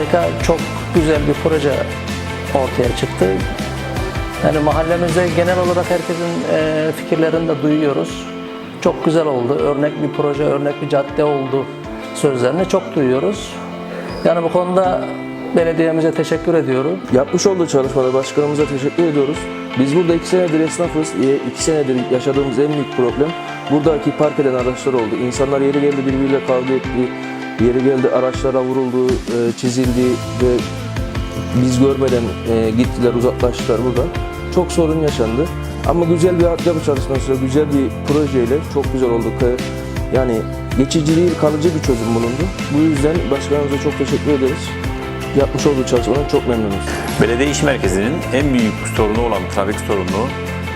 harika, çok güzel bir proje ortaya çıktı. Yani mahallemizde genel olarak herkesin e, fikirlerini de duyuyoruz. Çok güzel oldu. Örnek bir proje, örnek bir cadde oldu sözlerini çok duyuyoruz. Yani bu konuda belediyemize teşekkür ediyorum. Yapmış olduğu çalışmada başkanımıza teşekkür ediyoruz. Biz burada iki senedir esnafız. İki senedir yaşadığımız en büyük problem buradaki park eden araçlar oldu. İnsanlar yeri geldi birbiriyle kavga etti. Yeri geldi araçlara vuruldu, e, çizildi ve biz görmeden e, gittiler, uzaklaştılar burada. Çok sorun yaşandı. Ama güzel bir altyapı çalışması, güzel bir projeyle çok güzel oldu. Yani geçici değil, kalıcı bir çözüm bulundu. Bu yüzden başkanımıza çok teşekkür ederiz. Yapmış olduğu çalışmadan çok memnunuz. Belediye İş Merkezi'nin en büyük sorunu olan trafik sorununu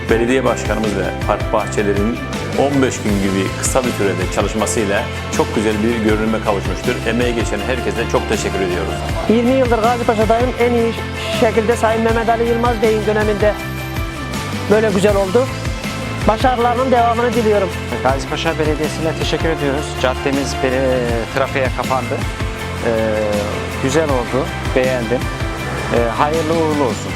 belediye başkanımız ve park bahçelerinin 15 gün gibi kısa bir sürede çalışmasıyla çok güzel bir görünüme kavuşmuştur. Emeği geçen herkese çok teşekkür ediyoruz. 20 yıldır Gazipaşa'dayım. En iyi şekilde Sayın Mehmet Ali Yılmaz Bey'in döneminde böyle güzel oldu. Başarılarının devamını diliyorum. Gazipaşa Belediyesi'ne teşekkür ediyoruz. Caddemiz e, trafiğe kapandı. E, güzel oldu, beğendim. E, hayırlı uğurlu olsun.